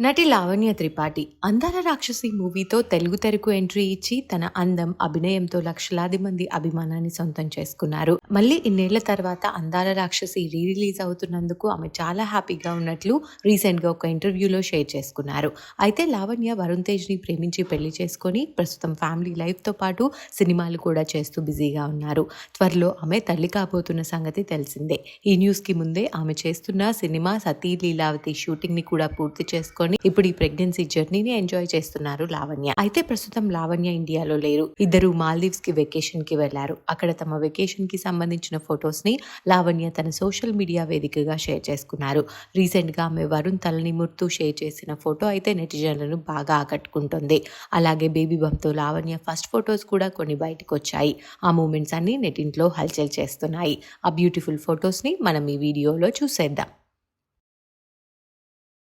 నటి లావణ్య త్రిపాఠి అందాల రాక్షసి మూవీతో తెలుగు తెరకు ఎంట్రీ ఇచ్చి తన అందం అభినయంతో లక్షలాది మంది అభిమానాన్ని సొంతం చేసుకున్నారు. మళ్ళీ ఇన్నేళ్ళ తర్వాత అందాల రాక్షసి రీ రిలీజ్ అవుతున్నందుకు ఆమె చాలా హ్యాపీగా ఉన్నట్లు రీసెంట్గా ఒక ఇంటర్వ్యూలో షేర్ చేసుకున్నారు. అయితే లావణ్య వరుణ్ తేజ్ని ప్రేమించి పెళ్ళి చేసుకొని ప్రస్తుతం ఫ్యామిలీ లైఫ్తో పాటు సినిమాలు కూడా చేస్తూ బిజీగా ఉన్నారు. త్వరలో ఆమె తల్లి కాబోతున్న సంగతి తెలిసిందే. ఈ న్యూస్కి ముందే ఆమె చేస్తున్న సినిమా సతీ లీలావతి షూటింగ్ని కూడా పూర్తి చేసుకొని ఇప్పుడు ఈ ప్రెగ్నెన్సీ జర్నీని ఎంజాయ్ చేస్తున్నారు లావణ్య. అయితే ప్రస్తుతం లావణ్య ఇండియాలో లేరు. ఇద్దరు మాల్దీవ్స్కి వెకేషన్కి వెళ్ళారు అక్కడ తమ వెకేషన్కి సంబంధించిన ఫొటోస్ని లావణ్య తన సోషల్ మీడియా వేదికగా షేర్ చేసుకున్నారు. రీసెంట్గా ఆమె వరుణ్ తలని ముర్తు షేర్ చేసిన ఫోటో అయితే నెటిజన్లను బాగా ఆకట్టుకుంటుంది. అలాగే బేబీ బంతో లావణ్య ఫస్ట్ ఫొటోస్ కూడా కొన్ని బయటకు వచ్చాయి ఆ మూమెంట్స్ అన్ని నెటింట్లో హల్చల్ చేస్తున్నాయి. ఆ బ్యూటిఫుల్ ఫొటోస్ని మనం ఈ వీడియోలో చూసేద్దాం.